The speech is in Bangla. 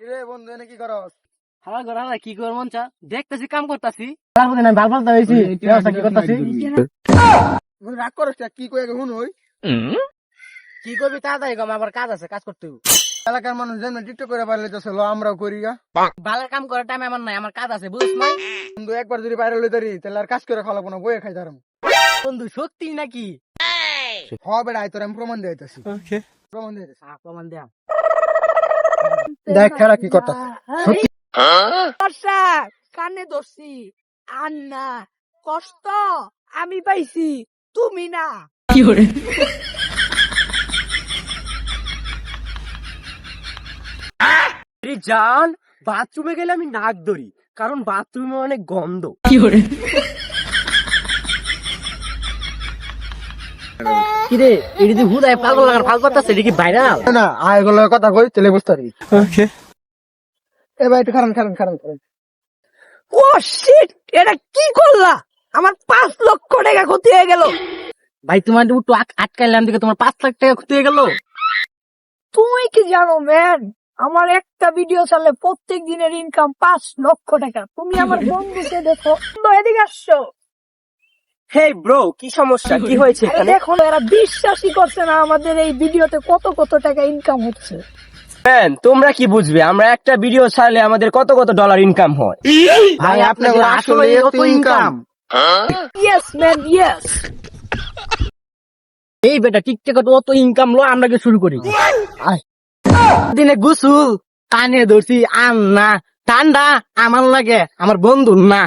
কিরে বন্ধু এনে কি করস? হালা ঘর হালা কি কর মন চা? দেখতেছি কাম করতাছি। তারপরে না ভালো ভালো হইছি। ব্যবস্থা কি করতাছি? বন্ধু রাগ করস কি কই হুন হই কি করবি তাড়াতাড়ি কম আবার কাজ আছে কাজ করতে হবে। এলাকার মানুষ যেমন টিকটক করে পারলে তো চলো আমরাও করি গা। ভালো কাম করার টাইম আমার নাই আমার কাজ আছে বুঝছ নাই? বন্ধু একবার যদি বাইরে লই দাঁড়ি তাহলে আর কাজ করে খাওয়াবো না বইয়ে খাই তারাম বন্ধু সত্যি নাকি? হ বেড়া আয় তোর আমি প্রমাণ দিয়েছি প্রমাণ দিয়েছি আ, প্রমাণ দেয়া। দেখ খেলা কি করতা কানে ধরছি। আর না কষ্ট আমি পাইছি তুমি না। আরে জান বাথরুমে গেলে আমি নাক ধরি কারণ বাথরুমে অনেক গন্ধ। কিরে এটি তুই হুদায় পাগল লাগার ফাল করতেছে এটা কি ভাইরাল না কথা কই তাহলে বুঝতে পারবি। এ ভাই একটু খারান খারান খারান খারান ও শিট এটা কি করলা? আমার পাঁচ লক্ষ টাকা ক্ষতি হয়ে গেল। ভাই তোমার একটু আটকাইলাম দিকে তোমার পাঁচ লাখ টাকা ক্ষতি হয়ে গেল। তুমি কি জানো ম্যান আমার একটা ভিডিও চালে প্রত্যেক দিনের ইনকাম পাঁচ লক্ষ টাকা। তুমি আমার বন্ধুকে দেখো এদিকে আসছো। হে ব্রো কি সমস্যা? কি হয়েছে আরে এখানে? দেখো না, এরা বিশ্বাসই করছে না আমাদের এই ভিডিওতে কত কত টাকা ইনকাম হচ্ছে। ম্যান তোমরা কি বুঝবে? আমরা একটা ভিডিও ছাড়লে আমাদের কত কত ডলার ইনকাম হয়। ভাই আপনার আসলে এত ইনকাম ইয়েস ম্যান ইয়েস এই বেটা টিকটকে তো অত ইনকাম লো আমরা কি শুরু করি? আয়। দিনে গুসুল কানে ধরছি আন না ঠান্ডা আমার লাগে আমার বন্ধু না।